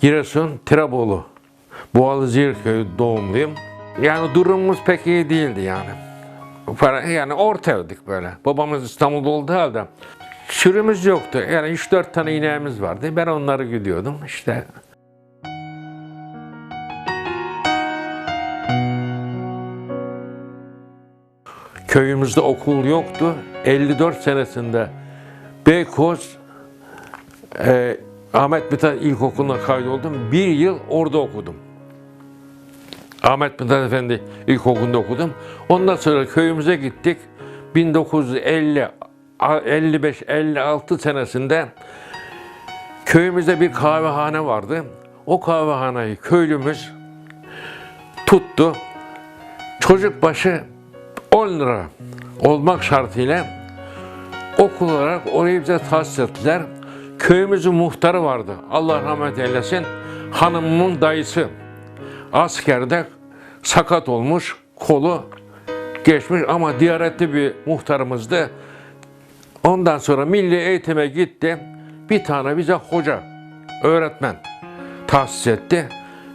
Giresun, Tirebolu, Boğaziçi köyü doğumluyum. Yani durumumuz pek iyi değildi yani. Yani ortaydık böyle. Babamız İstanbul'da olduğu halde sürümüz yoktu. Yani 3-4 tane ineğimiz vardı. Ben onları güdüyordum. İşte köyümüzde okul yoktu. 54 senesinde Beykoz e, Ahmet Mithat İlkokulu'na kaydoldum. Bir yıl orada okudum. Ahmet Mithat Efendi İlkokulu'nda okudum. Ondan sonra köyümüze gittik. 1950 55-56 senesinde köyümüzde bir kahvehane vardı. O kahvehaneyi köylümüz tuttu. Çocuk başı 10 lira olmak şartıyla okul olarak orayı bize tahsis ettiler. Köyümüzün muhtarı vardı. Allah rahmet eylesin. Hanımımın dayısı. Askerde sakat olmuş, kolu geçmiş ama diyaretli bir muhtarımızdı. Ondan sonra milli eğitime gitti. Bir tane bize hoca, öğretmen tahsis etti.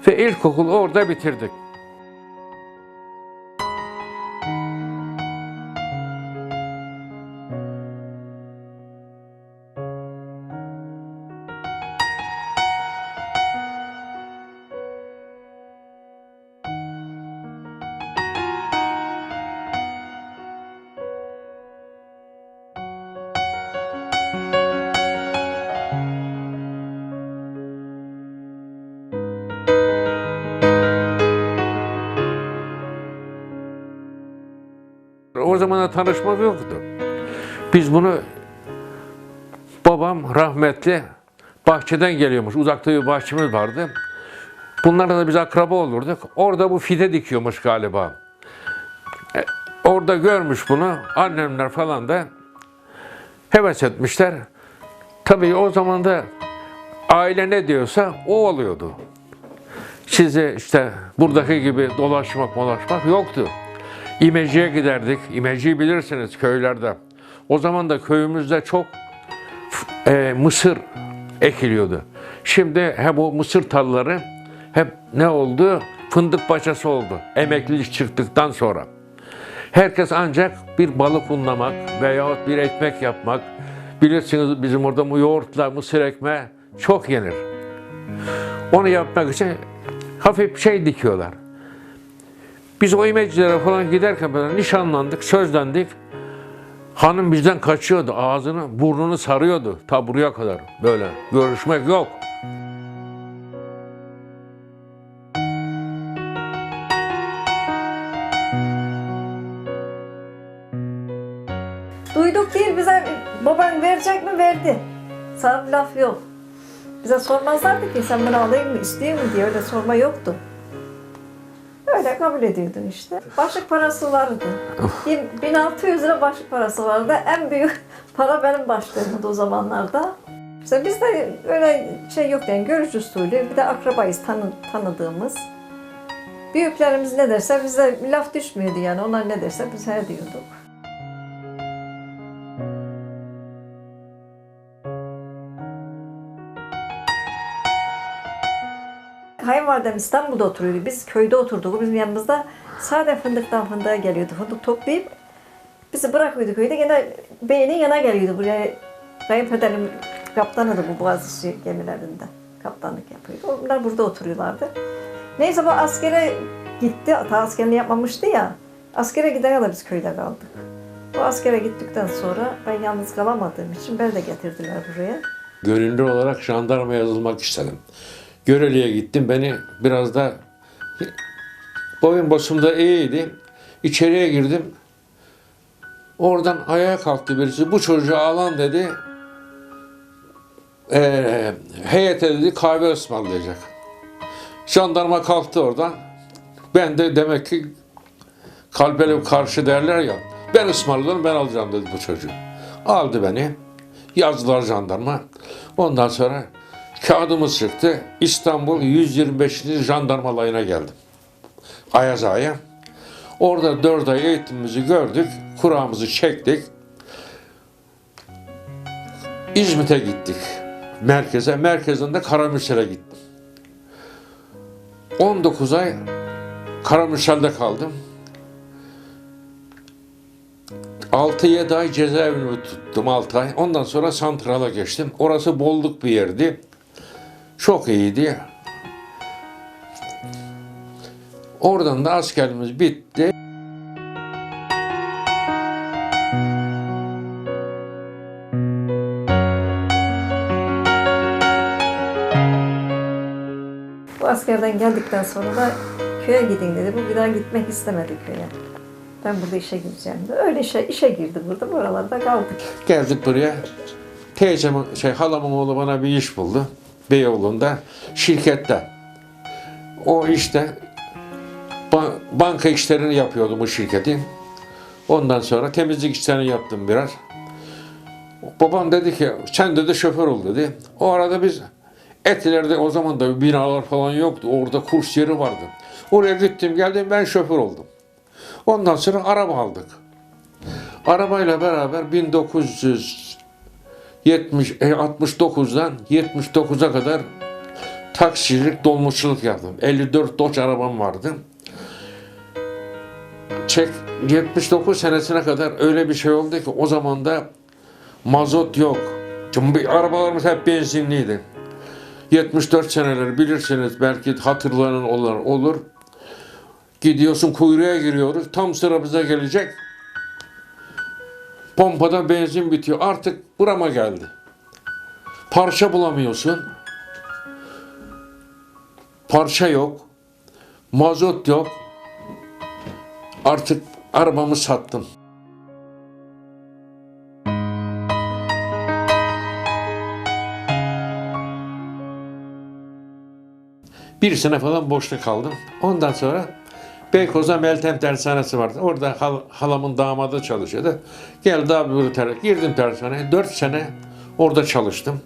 Ve ilkokulu orada bitirdik. O zaman da tanışmak yoktu. Biz bunu babam rahmetli bahçeden geliyormuş. Uzakta bir bahçemiz vardı. Bunlarla da biz akraba olurduk. Orada bu fide dikiyormuş galiba. E, orada görmüş bunu. Annemler falan da heves etmişler. Tabii o zaman da aile ne diyorsa o oluyordu. Size işte buradaki gibi dolaşmak dolaşmak yoktu. İmeciye giderdik. İmeciyi bilirsiniz köylerde. O zaman da köyümüzde çok e, mısır ekiliyordu. Şimdi hep o mısır tarlaları hep ne oldu? Fındık bahçesi oldu. Emeklilik çıktıktan sonra. Herkes ancak bir balık unlamak veyahut bir ekmek yapmak. Bilirsiniz bizim orada bu yoğurtla mısır ekmeği çok yenir. Onu yapmak için hafif şey dikiyorlar. Biz o imecilere falan giderken böyle nişanlandık, sözlendik. Hanım bizden kaçıyordu, ağzını, burnunu sarıyordu ta buraya kadar böyle. Görüşmek yok. Duyduk değil bize baban verecek mi verdi. Sana laf yok. Bize sormazlardı ki sen bunu alayım mı isteyeyim mi diye öyle sorma yoktu. Öyle kabul ediyordun işte. Başlık parası vardı. Bin- 1600 lira başlık parası vardı. En büyük para benim başlığımdı o zamanlarda. İşte bizde öyle şey yok yani görücü usulü bir de akrabayız tanı, tanıdığımız. Büyüklerimiz ne derse bize laf düşmüyordu yani onlar ne derse biz her diyorduk. Kayınvalidem İstanbul'da oturuyordu. Biz köyde oturduk. Bizim yanımızda sade fındıktan fındığa geliyordu. Fındık toplayıp bizi bırakıyordu köyde. Gene beynin yana geliyordu buraya. Kayınpederim kaptanıydı bu Boğaziçi gemilerinde. Kaptanlık yapıyordu. Onlar burada oturuyorlardı. Neyse bu askere gitti. Ta askerini yapmamıştı ya. Askere gidene kadar biz köyde kaldık. Bu askere gittikten sonra ben yalnız kalamadığım için beni de getirdiler buraya. Gönüllü olarak jandarma yazılmak istedim. Göreli'ye gittim. Beni biraz da boyun basımda iyiydi. İçeriye girdim. Oradan ayağa kalktı birisi. Bu çocuğu alan dedi. Ee, heyete dedi kahve ısmarlayacak. Jandarma kalktı oradan. Ben de demek ki kalbele karşı derler ya. Ben ısmarlarım ben alacağım dedi bu çocuğu. Aldı beni. Yazdılar jandarma. Ondan sonra kağıdımız çıktı. İstanbul 125. jandarma alayına geldim. Ayaz Ağa'ya. Orada dört ay eğitimimizi gördük. Kuramızı çektik. İzmit'e gittik. Merkeze. Merkezinde Karamürsel'e gittim. 19 ay Karamürsel'de kaldım. 6-7 ay cezaevini tuttum 6 ay. Ondan sonra santrala geçtim. Orası bolluk bir yerdi. Çok iyiydi. Oradan da askerimiz bitti. Bu askerden geldikten sonra da köye gidin dedi. Bu bir daha gitmek istemedi köye. Ben burada işe gireceğim de. Öyle işe, işe girdi burada. Buralarda kaldık. Geldik buraya. Teyzemin, şey halamın oğlu bana bir iş buldu. Beyoğlu'nda şirkette. O işte banka işlerini yapıyordum bu şirketi. Ondan sonra temizlik işlerini yaptım biraz. Babam dedi ki sen dedi şoför ol dedi. O arada biz Etiler'de o zaman da binalar falan yoktu. Orada kurs yeri vardı. Oraya gittim geldim ben şoför oldum. Ondan sonra araba aldık. Arabayla beraber 1900 70, 69'dan 79'a kadar taksicilik, dolmuşçuluk yaptım. 54 Dodge arabam vardı. Çek 79 senesine kadar öyle bir şey oldu ki o zaman da mazot yok. Çünkü arabalarımız hep benzinliydi. 74 seneler bilirsiniz belki hatırlanan olan olur. Gidiyorsun kuyruğa giriyoruz. Tam sıra bize gelecek. Pompada benzin bitiyor. Artık burama geldi. Parça bulamıyorsun. Parça yok. Mazot yok. Artık arabamı sattım. Bir sene falan boşta kaldım. Ondan sonra Beykoz'da Meltem Tersanesi vardı. Orada hal- halamın damadı çalışıyordu. Geldi abi bunu ter girdim tersaneye. Dört sene orada çalıştım.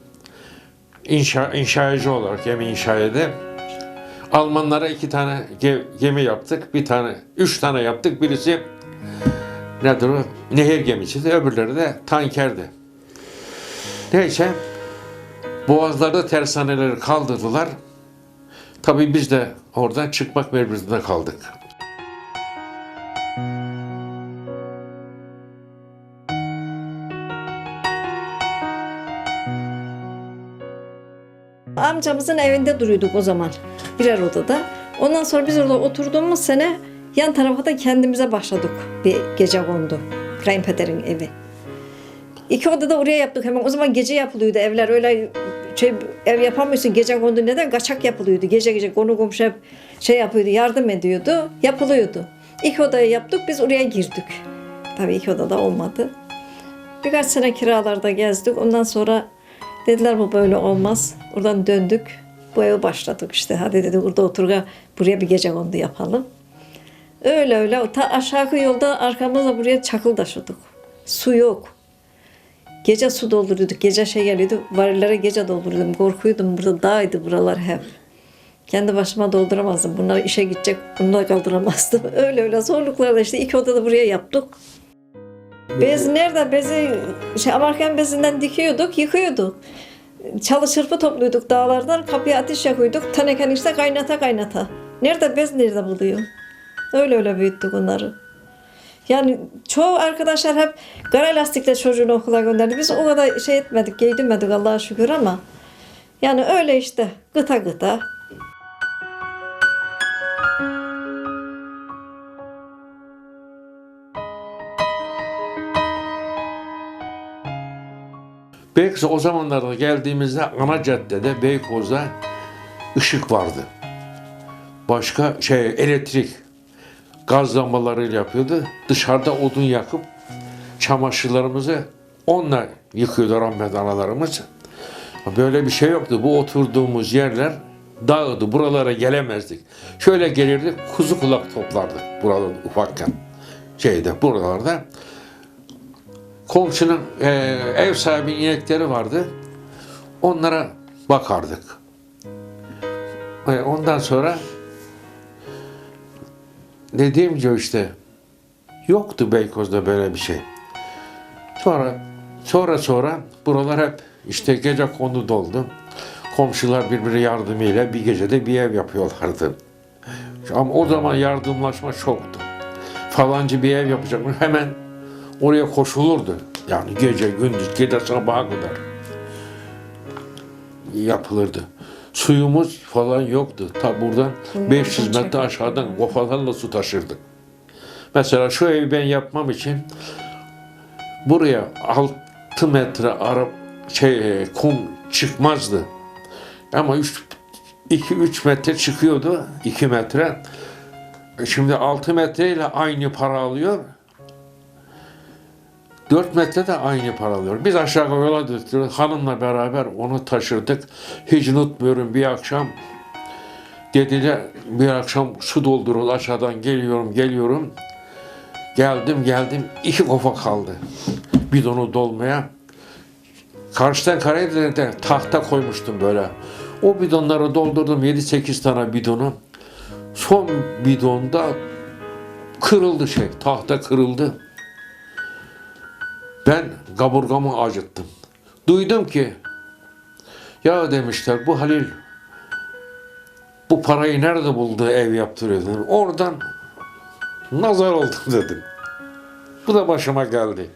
İnşa, inşaacı olarak gemi inşaede. Almanlara iki tane ge- gemi yaptık. Bir tane, üç tane yaptık. Birisi nedir o? Nehir gemisiydi. Öbürleri de tankerdi. Neyse Boğazlarda tersaneleri kaldırdılar. Tabii biz de oradan çıkmak mecburiyetinde kaldık. Amcamızın evinde duruyorduk o zaman. Birer odada. Ondan sonra biz orada oturduğumuz sene yan tarafa da kendimize başladık. Bir gece kondu. Kayınpederin evi. İki odada oraya yaptık hemen. O zaman gece yapılıyordu evler. Öyle şey, ev yapamıyorsun gece kondu. Neden? Kaçak yapılıyordu. Gece gece konu komşu hep şey yapıyordu. Yardım ediyordu. Yapılıyordu. İki odayı yaptık. Biz oraya girdik. Tabii iki odada olmadı. Birkaç sene kiralarda gezdik. Ondan sonra dediler bu böyle olmaz. Oradan döndük. Bu eve başladık işte. Hadi dedi burada oturga buraya bir gece kondu yapalım. Öyle öyle. Ta aşağı yolda arkamızda buraya çakıl taşıdık. Su yok. Gece su dolduruyorduk. Gece şey geliyordu. Varillere gece dolduruyordum. Korkuyordum. Burada dağydı buralar hep. Kendi başıma dolduramazdım. Bunlar işe gidecek. Da kaldıramazdım. Öyle öyle zorluklarla işte iki odada buraya yaptık. Bez nerede? Bezi şey, Amerikan bezinden dikiyorduk, yıkıyorduk. Çalı çırpı topluyorduk dağlardan, kapıya ateş yakıyorduk. Teneken işte kaynata kaynata. Nerede bez nerede buluyor? Öyle öyle büyüttük onları. Yani çoğu arkadaşlar hep kara lastikle çocuğunu okula gönderdi. Biz o kadar şey etmedik, giydirmedik Allah'a şükür ama. Yani öyle işte gıta gıta. Beykoz o zamanlarda geldiğimizde ana caddede Beykoz'da ışık vardı. Başka şey elektrik gaz lambalarıyla yapıyordu. Dışarıda odun yakıp çamaşırlarımızı onunla yıkıyordu rahmetli analarımız. Böyle bir şey yoktu. Bu oturduğumuz yerler dağdı. Buralara gelemezdik. Şöyle gelirdik kuzu kulak toplardık buralarda ufakken. Şeyde buralarda. Komşunun e, ev sahibi inekleri vardı. Onlara bakardık. E, ondan sonra dediğim gibi işte yoktu Beykoz'da böyle bir şey. Sonra sonra sonra buralar hep işte gece konu doldu. Komşular birbiri yardımıyla bir gecede bir ev yapıyorlardı. Ama o zaman yardımlaşma çoktu. Falancı bir ev yapacakmış hemen oraya koşulurdu. Yani gece gündüz gece sabaha kadar yapılırdı. Suyumuz falan yoktu. Ta buradan 500 metre aşağıdan kofalarla su taşırdık. Mesela şu evi ben yapmam için buraya 6 metre arap şey kum çıkmazdı. Ama 3 2 3 metre çıkıyordu. 2 metre. Şimdi 6 metre ile aynı para alıyor. 4 metre de aynı para alıyor. Biz aşağı yola düştük. Hanımla beraber onu taşırdık. Hiç unutmuyorum bir akşam dediler bir akşam su doldurul aşağıdan geliyorum geliyorum. Geldim geldim iki kofa kaldı. Bidonu dolmaya. Karşıdan karaya da de tahta koymuştum böyle. O bidonları doldurdum 7-8 tane bidonu. Son bidonda kırıldı şey. Tahta kırıldı. Ben kaburgamı acıttım. Duydum ki ya demişler bu Halil bu parayı nerede buldu ev yaptırıyor dedim. Oradan nazar oldum dedim. Bu da başıma geldi.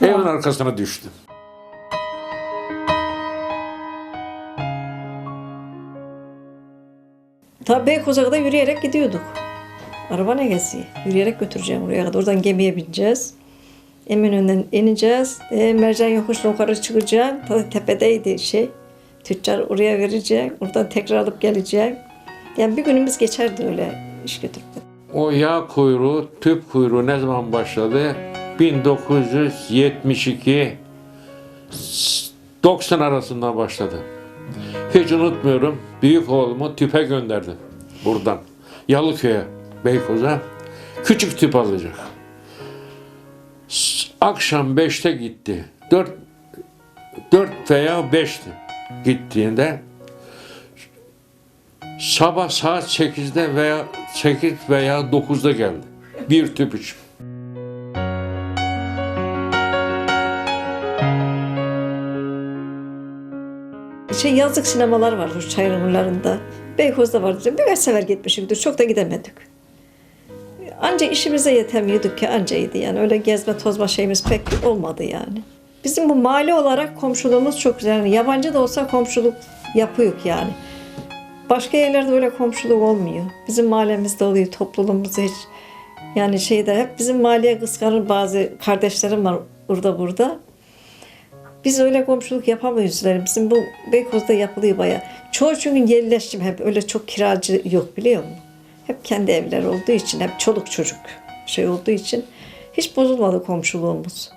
Evin arkasına düştüm. Ta Beykoz'a kadar yürüyerek gidiyorduk. Araba ne gezi? Yürüyerek götüreceğim oraya kadar. Oradan gemiye bineceğiz. Eminönü'nden ineceğiz. E, mercan yokuşla yukarı çıkacağım. Ta tepedeydi şey. Tüccar oraya verecek. Oradan tekrar alıp geleceğim. Yani bir günümüz geçerdi öyle iş götürüp. O yağ kuyruğu, tüp kuyruğu ne zaman başladı? 1972 90 arasında başladı. Hiç unutmuyorum. Büyük oğlumu tüpe gönderdim. Buradan. Yalıköy'e, Beykoz'a. Küçük tüp alacak. Akşam 5'te gitti. 4 4 veya 5'ti gittiğinde Sabah saat 8'de veya 8 veya 9'da geldi. Bir tüp için. Şey yazlık sinemalar var Çayırımlarında. Beykoz'da vardı. Birkaç sefer gitmişimdir. Çok da gidemedik. Anca işimize yetemiyorduk ki ancaydı yani. Öyle gezme tozma şeyimiz pek olmadı yani. Bizim bu mahalle olarak komşuluğumuz çok güzel. Yani yabancı da olsa komşuluk yapıyor yani. Başka yerlerde öyle komşuluk olmuyor. Bizim mahallemizde oluyor, topluluğumuzda hiç. Yani şeyde hep bizim mahalleye kıskanır bazı kardeşlerim var burada burada. Biz öyle komşuluk yapamıyoruz. Yani bizim bu Beykoz'da yapılıyor baya. Çoğu çünkü yerleşim hep öyle çok kiracı yok biliyor musun? Hep kendi evler olduğu için, hep çoluk çocuk şey olduğu için hiç bozulmadı komşuluğumuz.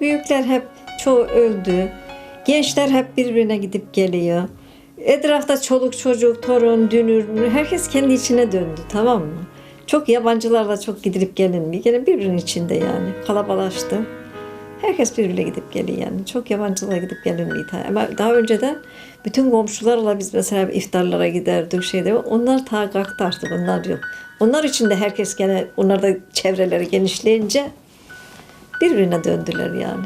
Büyükler hep çoğu öldü. Gençler hep birbirine gidip geliyor. Etrafta çoluk çocuk, torun, dünür, herkes kendi içine döndü tamam mı? Çok yabancılarla çok gidilip gelinmiyor. Gene birbirinin içinde yani. Kalabalaştı. Herkes birbirine gidip geliyor yani. Çok yabancılara gidip gelinmiyor. Ama daha önceden bütün komşularla biz mesela iftarlara giderdik şeyde. Onlar ta kalktı artık onlar yok. Onlar için de herkes gene onlar da çevreleri genişleyince birbirine döndüler yani.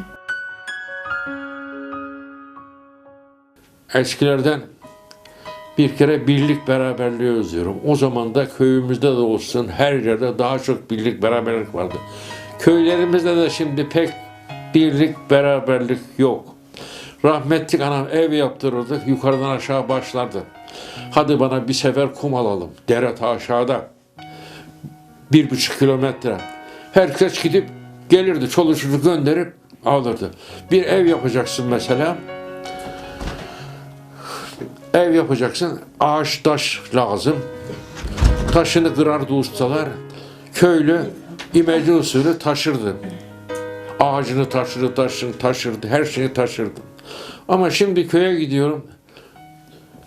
Eskilerden bir kere birlik beraberliği özlüyorum. O zaman da köyümüzde de olsun her yerde daha çok birlik beraberlik vardı. Köylerimizde de şimdi pek birlik beraberlik yok. Rahmetlik anam ev yaptırırdık yukarıdan aşağı başlardı. Hadi bana bir sefer kum alalım. Dere ta aşağıda. Bir buçuk kilometre. Herkes gidip gelirdi. Çoluk çocuk gönderip alırdı. Bir ev yapacaksın mesela. Ev yapacaksın. Ağaç taş lazım. Taşını kırardı ustalar. Köylü imece usulü taşırdı. Ağacını taşırdı, taşını taşırdı, her şeyi taşırdı. Ama şimdi köye gidiyorum.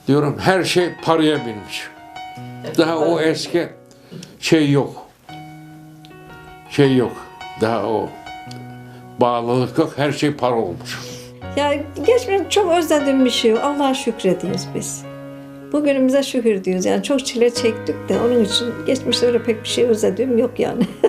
Diyorum her şey paraya binmiş. Daha o eski şey yok. Şey yok. Daha o bağlılık yok. Her şey para olmuş. Ya geçmiş çok özlediğim bir şey. Allah'a şükrediyoruz biz. Bugünümüze şükür diyoruz. Yani çok çile çektik de onun için geçmişte öyle pek bir şey özlediğim yok yani.